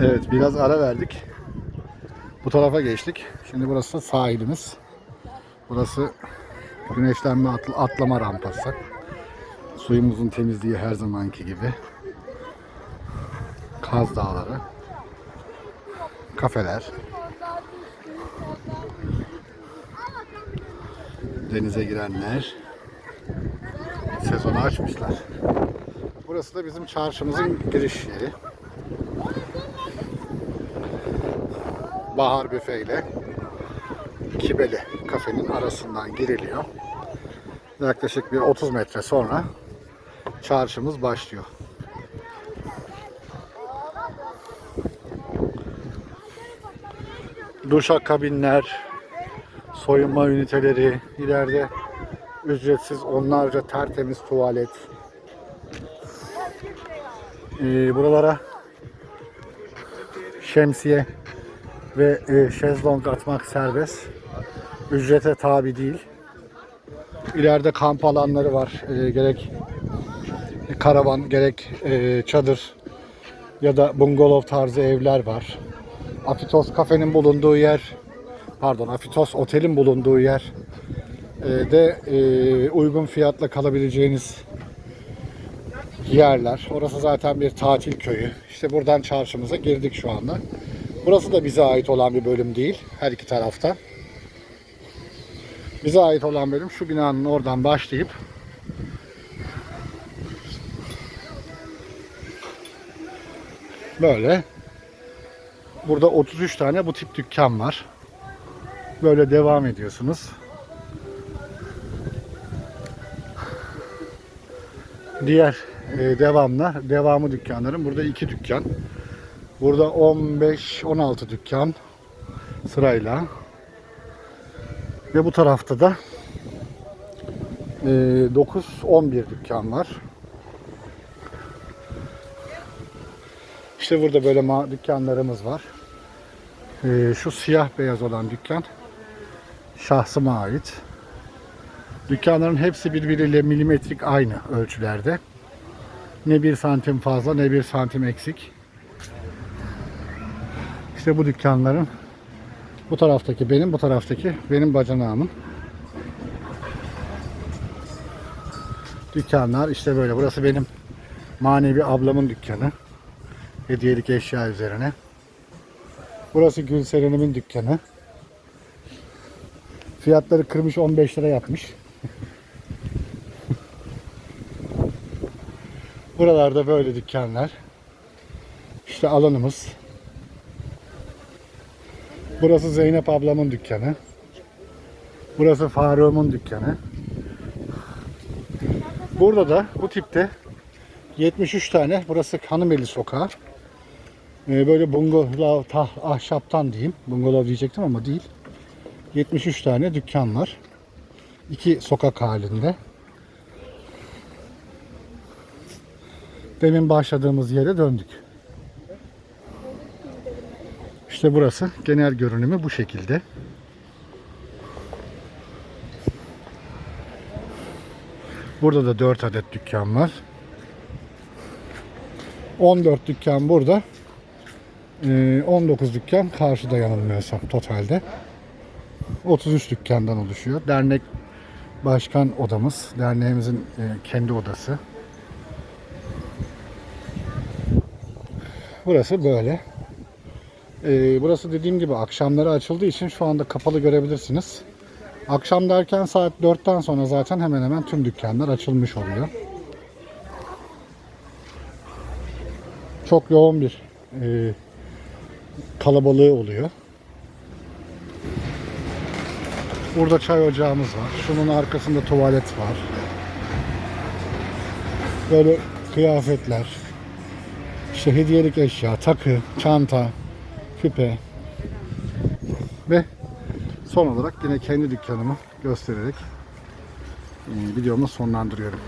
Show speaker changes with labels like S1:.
S1: Evet biraz ara verdik. Bu tarafa geçtik. Şimdi burası sahilimiz. Burası güneşlenme atl- atlama rampası. Suyumuzun temizliği her zamanki gibi. Kaz Dağları. Kafeler. Denize girenler. Sezonu açmışlar. Burası da bizim çarşımızın giriş yeri. Bahar Büfe ile Kibeli kafenin arasından giriliyor. Yaklaşık bir 30 metre sonra çarşımız başlıyor. Duşa kabinler, soyunma üniteleri, ileride ücretsiz onlarca tertemiz tuvalet. Ee, buralara şemsiye ve e, şezlong atmak serbest. Ücrete tabi değil. İleride kamp alanları var. E, gerek karavan, gerek e, çadır ya da bungalov tarzı evler var. Afitos kafenin bulunduğu yer, pardon Afitos otelin bulunduğu yer e, de e, uygun fiyatla kalabileceğiniz yerler. Orası zaten bir tatil köyü. İşte buradan çarşımıza girdik şu anda. Burası da bize ait olan bir bölüm değil. Her iki tarafta. Bize ait olan bölüm şu binanın oradan başlayıp böyle burada 33 tane bu tip dükkan var. Böyle devam ediyorsunuz. Diğer e, devamla devamı dükkanların burada iki dükkan. Burada 15-16 dükkan sırayla. Ve bu tarafta da e, 9-11 dükkan var. İşte burada böyle dükkanlarımız var. E, şu siyah beyaz olan dükkan şahsıma ait. Dükkanların hepsi birbiriyle milimetrik aynı ölçülerde. Ne bir santim fazla ne bir santim eksik. İşte bu dükkanların bu taraftaki benim, bu taraftaki benim bacanağımın. Dükkanlar işte böyle. Burası benim manevi ablamın dükkanı. Hediyelik eşya üzerine. Burası Gülseren'imin dükkanı. Fiyatları kırmış 15 lira yapmış. Buralarda böyle dükkanlar. İşte alanımız. Burası Zeynep ablamın dükkanı. Burası Faruk'umun dükkanı. Burada da bu tipte 73 tane, burası Hanımeli Sokağı. Ee, böyle bungalov, tah, ahşaptan diyeyim. Bungalov diyecektim ama değil. 73 tane dükkan var. İki sokak halinde. Demin başladığımız yere döndük. İşte burası genel görünümü bu şekilde. Burada da 4 adet dükkan var. 14 dükkan burada. Ee, 19 dükkan karşıda yanılmıyorsam totalde. 33 dükkandan oluşuyor. Dernek başkan odamız. Derneğimizin e, kendi odası. Burası böyle. Ee, burası dediğim gibi akşamları açıldığı için şu anda kapalı görebilirsiniz. Akşam derken saat 4'ten sonra zaten hemen hemen tüm dükkanlar açılmış oluyor. Çok yoğun bir e, kalabalığı oluyor. Burada çay ocağımız var. Şunun arkasında tuvalet var. Böyle kıyafetler, işte hediyelik eşya, takı, çanta, küpe ve son olarak yine kendi dükkanımı göstererek e, videomu sonlandırıyorum.